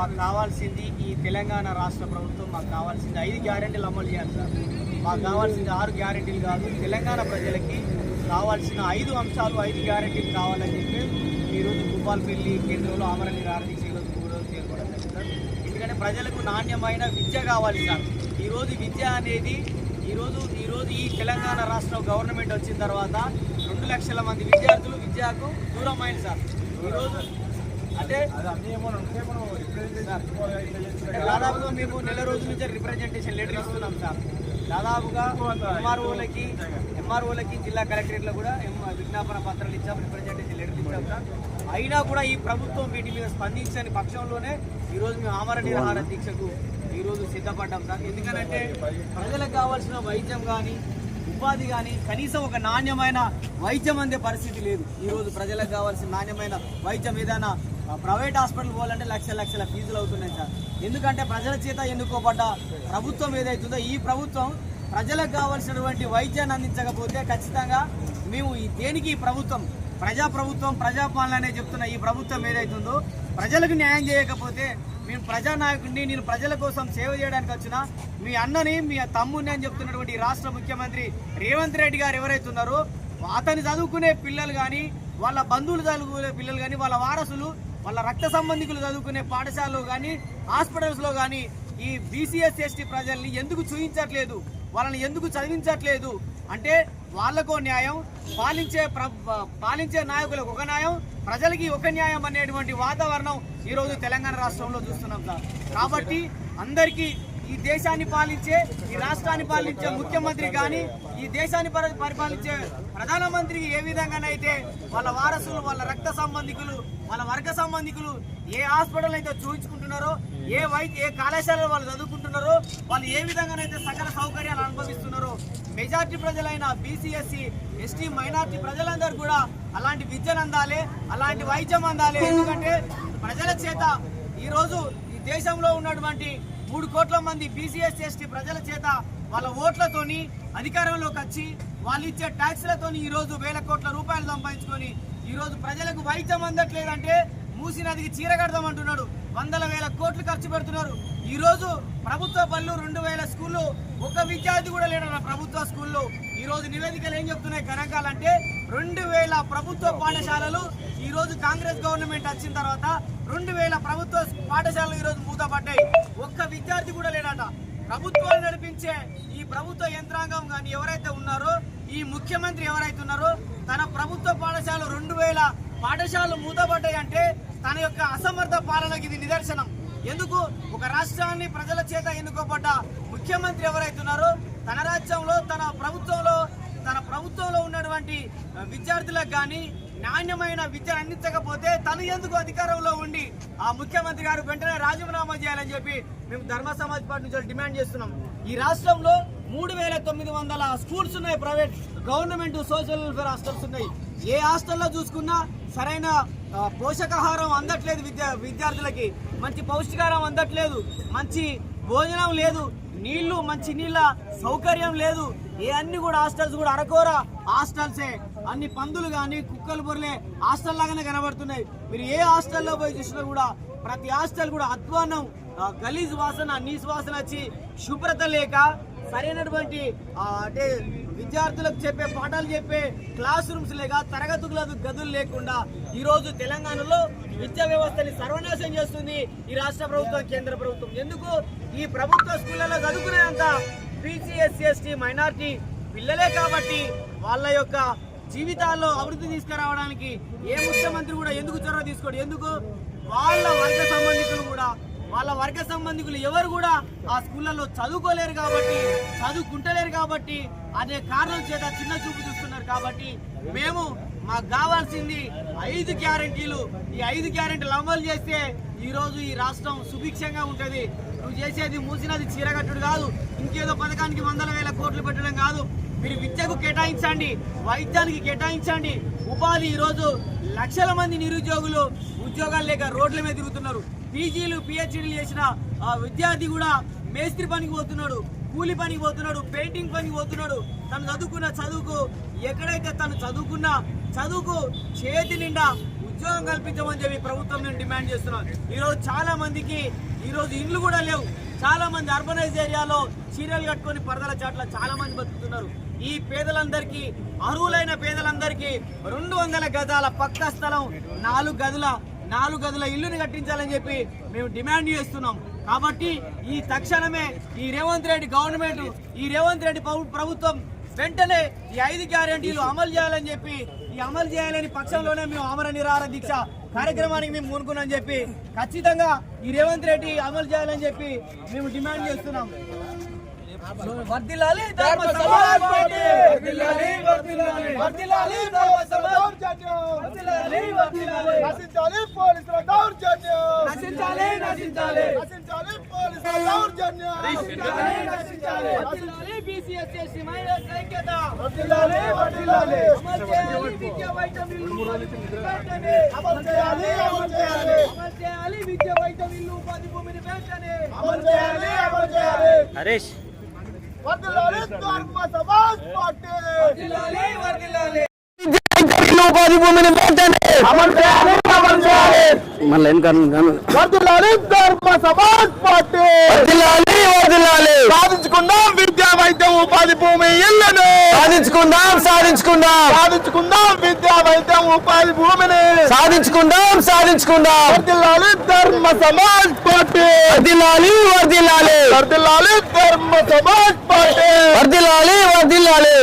మాకు కావాల్సింది ఈ తెలంగాణ రాష్ట్ర ప్రభుత్వం మాకు కావాల్సింది ఐదు గ్యారెంటీలు అమలు చేయాలి సార్. మాకు కావాల్సింది ఆరు గ్యారెంటీలు కాదు తెలంగాణ ప్రజలకి కావాల్సిన ఐదు అంశాలు ఐదు గ్యారెంటీలు కావాలని చెప్పి ఈరోజు భూపాలపల్లి కేంద్రంలో ఆమరణ ఆర్థిక ఈరోజు మూడు రోజులు చేరుకోవడం జరిగింది సార్. ఎందుకంటే ప్రజలకు నాణ్యమైన విద్య కావాలి సార్. ఈరోజు విద్య అనేది ఈరోజు ఈరోజు ఈ తెలంగాణ రాష్ట్ర గవర్నమెంట్ వచ్చిన తర్వాత రెండు లక్షల మంది విద్యార్థులు విద్యకు దూరం అయింది సార్ ఈరోజు అంటే దాదాపుగా మేము నెల రోజుల నుంచి రిప్రజెంటేషన్ లెటర్ ఇస్తున్నాం సార్. దాదాపుగా ఎంఆర్ఓలకి ఎంఆర్ఓలకి జిల్లా కలెక్టరేట్లో కూడా ఎం- విజ్ఞాపన పత్రాలు ఇచ్చాం రిప్రజెంటేషన్ లెటర్ ఇచ్చాం సార్. అయినా కూడా ఈ ప్రభుత్వం వీటి మీద స్పందించని పక్షంలోనే ఈరోజు మేము ఆమరణ నిరాహార దీక్షకు ఈరోజు సిద్ధపడ్డాం సార్. ఎందుకంటే ప్రజలకు కావాల్సిన వైద్యం కానీ ఉపాధి కానీ కనీసం ఒక నాణ్యమైన వైద్యం అందే పరిస్థితి లేదు. ఈరోజు ప్రజలకు కావాల్సిన నాణ్యమైన వైద్యం ఏదైనా ప్రైవేట్ హాస్పిటల్ పోవాలంటే లక్ష లక్షల ఫీజులు అవుతున్నాయి సార్. ఎందుకంటే ప్రజల చేత ఎన్నుకోబడ్డ ప్రభుత్వం ఏదైతుందో ఈ ప్రభుత్వం ప్రజలకు కావాల్సినటువంటి వైద్యాన్ని అందించకపోతే ఖచ్చితంగా మేము ఈ దేనికి ఈ ప్రభుత్వం ప్రజా ప్రభుత్వం ప్రజాపాలన చెప్తున్న ఈ ప్రభుత్వం ఏదైతుందో ప్రజలకు న్యాయం చేయకపోతే మేము ప్రజానాయకుడిని నేను ప్రజల కోసం సేవ చేయడానికి వచ్చిన మీ అన్నని మీ తమ్ముడిని అని చెప్తున్నటువంటి రాష్ట్ర ముఖ్యమంత్రి రేవంత్ రెడ్డి గారు ఎవరైతున్నారో అతను చదువుకునే పిల్లలు కానీ వాళ్ళ బంధువులు చదువుకునే పిల్లలు కానీ వాళ్ళ వారసులు వాళ్ళ రక్త సంబంధికులు చదువుకునే పాఠశాలలో కానీ హాస్పిటల్స్లో కానీ ఈ బీసీఎస్ ఎస్టీ ప్రజల్ని ఎందుకు చూయించట్లేదు? వాళ్ళని ఎందుకు చదివించట్లేదు? అంటే వాళ్ళకో న్యాయం పాలించే ప్ర- పాలించే నాయకులకు ఒక న్యాయం ప్రజలకి ఒక న్యాయం అనేటువంటి వాతావరణం ఈరోజు తెలంగాణ రాష్ట్రంలో చూస్తున్నాం సార్. కాబట్టి అందరికీ ఈ దేశాన్ని పాలించే ఈ రాష్ట్రాన్ని పాలించే ముఖ్యమంత్రి కానీ ఈ దేశాన్ని పరి- పరిపాలించే ప్రధానమంత్రికి ఏ విధంగానైతే వాళ్ళ వారసులు వాళ్ళ రక్త సంబంధికులు వాళ్ళ వర్గ సంబంధికులు ఏ హాస్పిటల్ అయితే చూపించుకుంటున్నారో ఏ వైద్య ఏ కళాశాలలో వాళ్ళు చదువుకుంటున్నారో వాళ్ళు ఏ విధంగానైతే సకల సౌకర్యాలు అనుభవిస్తున్నారో మెజార్టీ ప్రజలైన బీసీఎస్సీ ఎస్టీ మైనార్టీ ప్రజలందరూ కూడా అలాంటి విద్యను అందాలి అలాంటి వైద్యం అందాలి. ఎందుకంటే ప్రజల చేత ఈరోజు ఈ దేశంలో ఉన్నటువంటి మూడు కోట్ల మంది బీసీఎస్ ఎస్టీ ప్రజల చేత వాళ్ళ ఓట్లతోని అధికారంలోకి వచ్చి వాళ్ళు ఇచ్చే ట్యాక్స్లతోని ఈరోజు వేల కోట్ల రూపాయలు సంపాదించుకొని ఈరోజు ప్రజలకు వైద్యం అందట్లేదంటే మూసి నదికి చీర కడదామంటున్నాడు. వందల వేల కోట్లు ఖర్చు పెడుతున్నారు. ఈరోజు ప్రభుత్వ పనులు రెండు వేల స్కూళ్ళు ఒక విద్యార్థి కూడా లేడన్న ప్రభుత్వ స్కూల్లో ఈరోజు నివేదికలు ఏం చెప్తున్నాయి? గణాంకాలంటే రెండు వేల ప్రభుత్వ పాఠశాలలు ఈరోజు కాంగ్రెస్ గవర్నమెంట్ వచ్చిన తర్వాత రెండు వేల ప్రభుత్వ పాఠశాలలు ఈరోజు మూతపడ్డాయి. ఒక్క విద్యార్థి కూడా లేడట ప్రభుత్వాలు నడిపించే ఈ ప్రభుత్వ యంత్రాంగం కానీ ఎవరైతే ఉన్నారో ఈ ముఖ్యమంత్రి ఎవరైతే ఉన్నారో తన ప్రభుత్వ పాఠశాల రెండు వేల పాఠశాలలు మూతపడ్డాయి అంటే తన యొక్క అసమర్థ పాలనకి ఇది నిదర్శనం. ఎందుకు? ఒక రాష్ట్రాన్ని ప్రజల చేత ఎన్నుకోబడ్డ ముఖ్యమంత్రి ఎవరైతున్నారో ఉన్నారో తన రాజ్యంలో తన ప్రభుత్వంలో తన ప్రభుత్వంలో ఉన్నటువంటి విద్యార్థులకు కానీ నాణ్యమైన విద్య అందించకపోతే తను ఎందుకు అధికారంలో ఉండి ఆ ముఖ్యమంత్రి గారు వెంటనే రాజీనామా చేయాలని చెప్పి మేము ధర్మ సమాజ్ పార్టీ నుంచి డిమాండ్ చేస్తున్నాం. ఈ రాష్ట్రంలో మూడు వేల తొమ్మిది వందల స్కూల్స్ ఉన్నాయి private government social welfare hostels ఉన్నాయి. ఏ హాస్టల్లో చూసుకున్నా సరైన పోషకాహారం అందట్లేదు విద్యా విద్యార్థులకి. మంచి పౌష్టికాహారం అందట్లేదు. మంచి భోజనం లేదు. నీళ్ళు మంచి నీళ్ళ సౌకర్యం లేదు. ఏ అన్ని కూడా హాస్టల్స్ కూడా అరకోరా హాస్టల్సే. అన్ని పందులు కానీ కుక్కలు బొర్లే హాస్టల్ లాగానే కనబడుతున్నాయి. మీరు ఏ హాస్టల్లో పోయి చూసినా కూడా ప్రతి హాస్టల్ కూడా అధ్వానం. గలీజ్ వాసన నీసు వాసన వచ్చి శుభ్రత లేక సరైనటువంటి అంటే విద్యార్థులకు చెప్పే పాఠాలు చెప్పే క్లాస్ రూమ్స్ లేక తరగతుల గదులు లేకుండా ఈరోజు తెలంగాణలో విద్యా వ్యవస్థని సర్వనాశం చేస్తుంది ఈ రాష్ట్ర ప్రభుత్వం కేంద్ర ప్రభుత్వం. ఎందుకు? ఈ ప్రభుత్వ స్కూళ్ళలో చదువుకునేంత బీసీఎస్సీ ఎస్టీ మైనార్టీ పిల్లలే కాబట్టి వాళ్ళ యొక్క జీవితాల్లో అభివృద్ధి తీసుకురావడానికి ఏ ముఖ్యమంత్రి కూడా ఎందుకు చొరవ తీసుకోడు? ఎందుకు? వాళ్ళ వర్గ సంబంధికులు కూడా వాళ్ళ వర్గ సంబంధికులు ఎవరు కూడా ఆ స్కూళ్ళలో చదువుకోలేరు కాబట్టి చదువుకుంటలేరు కాబట్టి అనే కారణం చేత చిన్న చూపు చూస్తున్నారు కాబట్టి మేము మాకు కావాల్సింది ఐదు గ్యారంటీలు. ఈ ఐదు గ్యారంటీలు అమలు చేస్తే ఈరోజు ఈ రాష్ట్రం సుభిక్షంగా ఉంటుంది. నువ్వు చేసేది మూసినది చీరగట్టుడు కాదు. ఇంకేదో పథకానికి వందల వేల కోట్లు పెట్టడం కాదు. మీరు విద్యకు కేటాయించండి వైద్యానికి కేటాయించండి. ఉపాధి ఈరోజు లక్షల మంది నిరుద్యోగులు ఉద్యోగాలు లేక రోడ్ల మీద తిరుగుతున్నారు. పీజీలు పిహెచ్డీలు చేసిన ఆ విద్యార్థి కూడా మేస్త్రి పనికి పోతున్నాడు కూలి పనికి పోతున్నాడు పెయింటింగ్ పనికి పోతున్నాడు. తను చదువుకున్న చదువుకు ఎక్కడైతే తను చదువుకున్న చదువుకు చేతి నిండా ఉద్యోగం కల్పించమని చెప్పి ప్రభుత్వం నేను డిమాండ్ చేస్తున్నాను. ఈరోజు చాలా మందికి ఈరోజు ఇండ్లు కూడా లేవు. చాలా మంది అర్బనైజ్ ఏరియాలో చీరలు కట్టుకొని పరదల చాట్ల చాలా మంది బతుకుతున్నారు. ఈ పేదలందరికీ అర్హులైన పేదలందరికీ రెండు వందల గజాల పక్క స్థలం నాలుగు గదుల నాలుగు గదుల ఇల్లుని కట్టించాలని చెప్పి మేము డిమాండ్ చేస్తున్నాం. కాబట్టి ఈ తక్షణమే ఈ రేవంత్ రెడ్డి గవర్నమెంట్ ఈ రేవంత్ రెడ్డి ప్రభుత్వం వెంటనే ఈ ఐదు గ్యారెంటీలు అమలు చేయాలని చెప్పి ఈ అమలు చేయాలని పక్షంలోనే మేము అమర నిరాహార దీక్ష కార్యక్రమానికి మేము పూనుకున్నాం చెప్పి ఖచ్చితంగా ఈ రేవంత్ రెడ్డి అమలు చేయాలని చెప్పి మేము డిమాండ్ చేస్తున్నాం. వర్ధిల్లాలి ధర్మ సమాజ్ పార్టీ! ధర్మ సమాజ్! వర్ధిల్లాలి నశించాలి పోలీసుల దౌర్జన్యం! నశించాలి నశించాలి! నశించాలి పోలీసుల దౌర్జన్యం! నశించాలి నశించాలి! వర్ధిల్లాలి బీసీఎస్ చేసి మహిళా ఐక్యత వర్ధిల్లాలి వర్ధిల్లాలి అమలు చేయాలి విద్య వైద్య బిల్లు వెంటనే అమలు చేయాలి అమలు చేయాలి అమలు చేయాలి విద్య వైద్య బిల్లు ఉపాధి భూమిని వెంటనే అమలు చేయాలి అమలు చేయాలి హరీష్ వర్ధిల్లాలి ధర్మ సమాజ్ పార్టీ వర్ధిల్లాలి వర్ధిల్లాలి ఉపాధి భూమిని వెంటనే అమలు చేయాలి అమలు చేయాలి మళ్ళీ ఏం కాను వర్ధిల్లాలి ధర్మ సమాజ్ పార్టీ. వదిలాలి వదిలాలి సాధించుకుందాం విద్యా వైద్యం ఉపాధి భూమి ఇళ్ళను సాధించుకుందాం సాధించుకుందాం సాధించుకుందాం విద్యా వైద్యం ఉపాధి భూమిని సాధించుకుందాం సాధించుకుందాం వర్ధిల్లాలి ధర్మ సమాజ్ పార్టీ వదిలాలి వదిలాలి వర్ధిల్లాలి ధర్మ సమాజ్ పార్టీ వదిలాలి వదిలాలి